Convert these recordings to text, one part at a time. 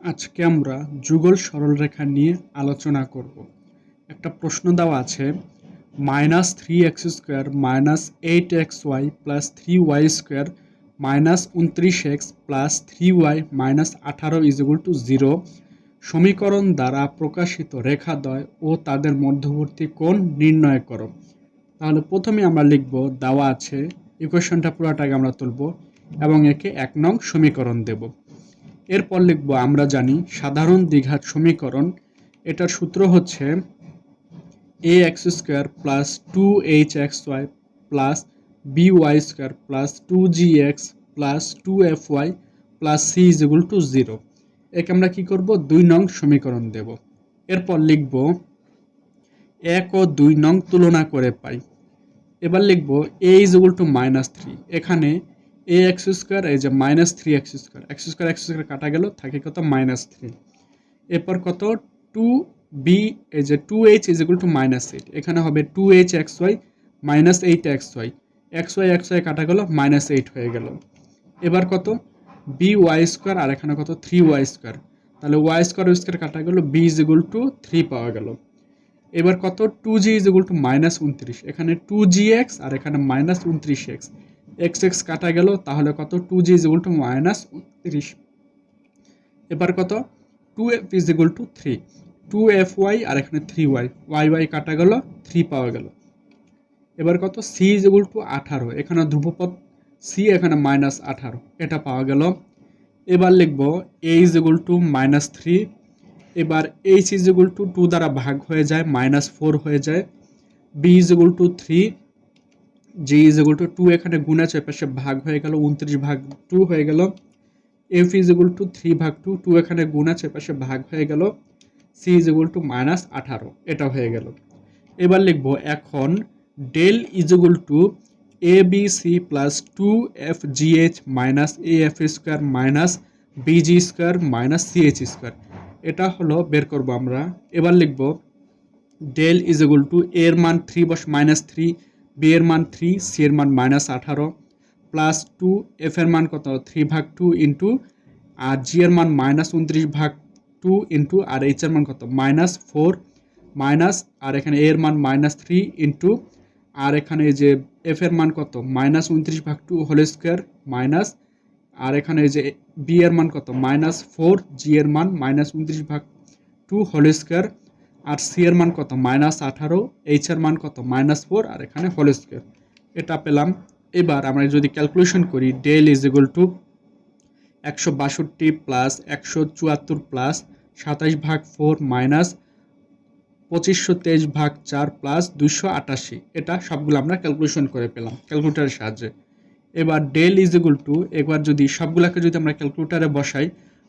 আজকে আমরা যুগল সরলরেখা নিয়ে আলোচনা করব। একটা প্রশ্ন দেওয়া আছে, minus three x square minus eight x y plus three y square minus উনত্রিশ x plus three y minus আঠারো ইজিকুল টু জিরো সমীকরণ দ্বারা প্রকাশিত রেখাদ্বয় ও তাদের মধ্যবর্তী কোণ নির্ণয় করো। তাহলে প্রথমে আমরা লিখব, দেওয়া আছে ইকুয়েশনটা পুরোটাকে আমরা তুলব এবং একে এক নং সমীকরণ দেব। এরপর লিখব, আমরা জানি সাধারণ দ্বিঘাত সমীকরণ, এটার সূত্র হচ্ছে A X square plus two H X Y plus B Y square plus two G X plus two F Y plus C is equal to zero একে আমরা কী করব? দুই নং সমীকরণ দেব। এরপর লিখব, এক ও দুই নং তুলনা করে পাই। এবার লিখব A is equal to minus three এখানে এ এক্স স্কোয়ার এই যে minus three X square X square X square X square, থাকে কত? মাইনাস থ্রি এরপর কত? টু বি এই যে two H is equal to minus eight এখানে হবে two H X Y minus eight X Y X Y X Y কাটা গেল মাইনাস এইট হয়ে গেল। এবার কত? বি ওয়াই স্কোয়ার আর এখানে কত? থ্রি ওয়াই স্কোয়ার তাহলে ওয়াই স্কোয়ার স্কোয়ার কাটা গেল B is equal to three পাওয়া গেল। এবার কত? Two G is equal to minus উনত্রিশ। এখানে টু জি এক্স আর এখানে মাইনাস উনত্রিশ এক্স এক্স এক্স কাটা গেল, তাহলে কত? Two G is equal to minus উনত্রিশ। এবার কত? Two F is equal to three two F Y আর এখানে থ্রি ওয়াই ওয়াই ওয়াই কাটা গেল থ্রি পাওয়া গেল। এবার কত? সি ইজ ইকুয়াল টু আঠারো। এখানে ধ্রুবপদ। সি এখানে মাইনাস আঠারো। এটা পাওয়া গেল। এবার লিখব A is equal to minus three এবার H is equal to two দ্বারা ভাগ হয়ে যায় মাইনাস ফোর হয়ে যায়। B is equal to three G is equal to two এখানে গুণ আছে পাশে ভাগ হয়ে গেল, উনত্রিশ ভাগ টু হয়ে গেল। F is equal to three ভাগ টু টু এখানে গুণ আছে পাশে ভাগ হয়ে গেল। C is equal to minus আঠারো এটা হয়ে গেল। এবার লিখব, এখন del is equal to A B C plus two F G H minus A F square minus B G square minus C H square এটা হলো, বের করব আমরা। এবার লিখব ডেল ইজ ইকুয়াল টু এর মান থ্রি বস মাইনাস থ্রি বি এর মান থ্রি সি এর মান মাইনাস আঠারো প্লাস টু এফ এর মান কত? থ্রি ভাগ টু ইন্টু আর জি এর মান মাইনাস উনত্রিশ ভাগ টু ইন্টু আর এইচ এর মান কত? মাইনাস ফোর মাইনাস আর এখানে এর মান মাইনাস থ্রি ইন্টু আর এখানে এই যে এফ এর মান কত? মাইনাস উনত্রিশ ভাগ টু হোল স্কোয়ার মাইনাস আর এখানে যে বি এর মান কত? মাইনাস ফোর জি এর মান মাইনাস উনত্রিশ ভাগ টু হোল স্কোয়ার আর সি এর মান কত? মাইনাস আঠারো, এইচ এর মান কত? মাইনাস ফোর, আর এখানে হোল স্কোয়ার। এটা পেলাম। এবার আমরা যদি ক্যালকুলেশন করি, ডেল ইজ ইকুয়াল টু একশো বাষট্টি প্লাস একশো চুয়াত্তর প্লাস সাতাইশ ভাগ ফোর মাইনাস পঁচিশশো তেইশ ভাগ চার প্লাস দুইশো আটাশি। এটা সবগুলো আমরা ক্যালকুলেশন করে পেলাম ক্যালকুলেটারের সাহায্যে। এবার ডেল ইজ ইকুয়াল টু, একবার যদি সবগুলোকে যদি আমরা ক্যালকুলেটারে বসাই,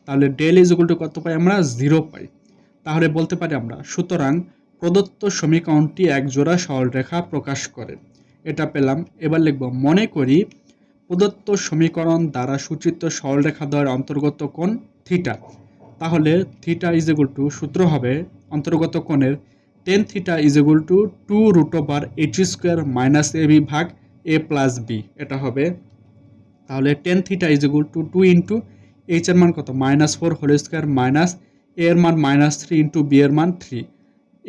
তাহলে ডেল ইজ ইকুয়াল টু কত পাই আমরা? জিরো পাই। তাহলে বলতে পারি আমরা, সুতরাং প্রদত্ত সমীকরণটি এক জোড়া সরলরেখা প্রকাশ করে। এটা পেলাম। এবার লিখব, মনে করি প্রদত্ত সমীকরণ দ্বারা সূচিত সরলরেখা দ্বয়ের অন্তর্গত কোণ থিটা। তাহলে থিটা ইজ ইকুয়াল টু সূত্র হবে অন্তর্গত কোণের tan theta is equal to two root over H square minus A B ভাগ এ প্লাস বি এটা হবে। তাহলে tan theta is equal to two into H এর মান কত? Minus four whole square minus এর মান মাইনাস থ্রি ইন্টু বি এর মান থ্রি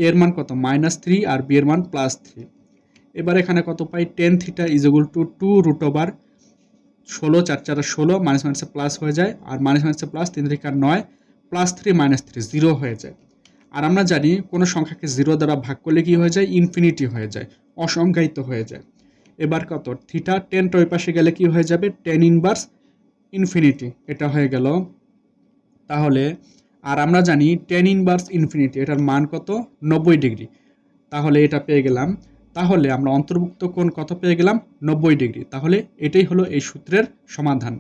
এর মান কত? মাইনাস থ্রি আর বি এর মান প্লাস থ্রি এবার এখানে কত পাই? Tan theta is to two root over ষোলো, চার চার ষোলো মাইনাস মাইনাসে প্লাস হয়ে যায়। আর মাইনাস মাইনাসে প্লাস তিন থেকে নয় plus three minus three zero হয়ে যায়। আর আমরা জানি কোনো সংখ্যাকে জিরো দ্বারা ভাগ করলে কি হয়ে যায়? ইনফিনিটি হয়ে যায়, অসংজ্ঞায়িত হয়ে যায়। এবার কত? থিটা টেন ওই পাশে গেলে কি হয়ে যাবে? টেন ইনভার্স ইনফিনিটি এটা হয়ে গেল। তাহলে আর আমরা জানি টেন ইনভার্স ইনফিনিটি এটার মান কত? নব্বই ডিগ্রি। তাহলে এটা পেয়ে গেলাম। তাহলে আমরা অন্তর্ভুক্ত কোণ কত পেয়ে গেলাম? নব্বই ডিগ্রি। তাহলে এটাই হলো এই সূত্রের সমাধান।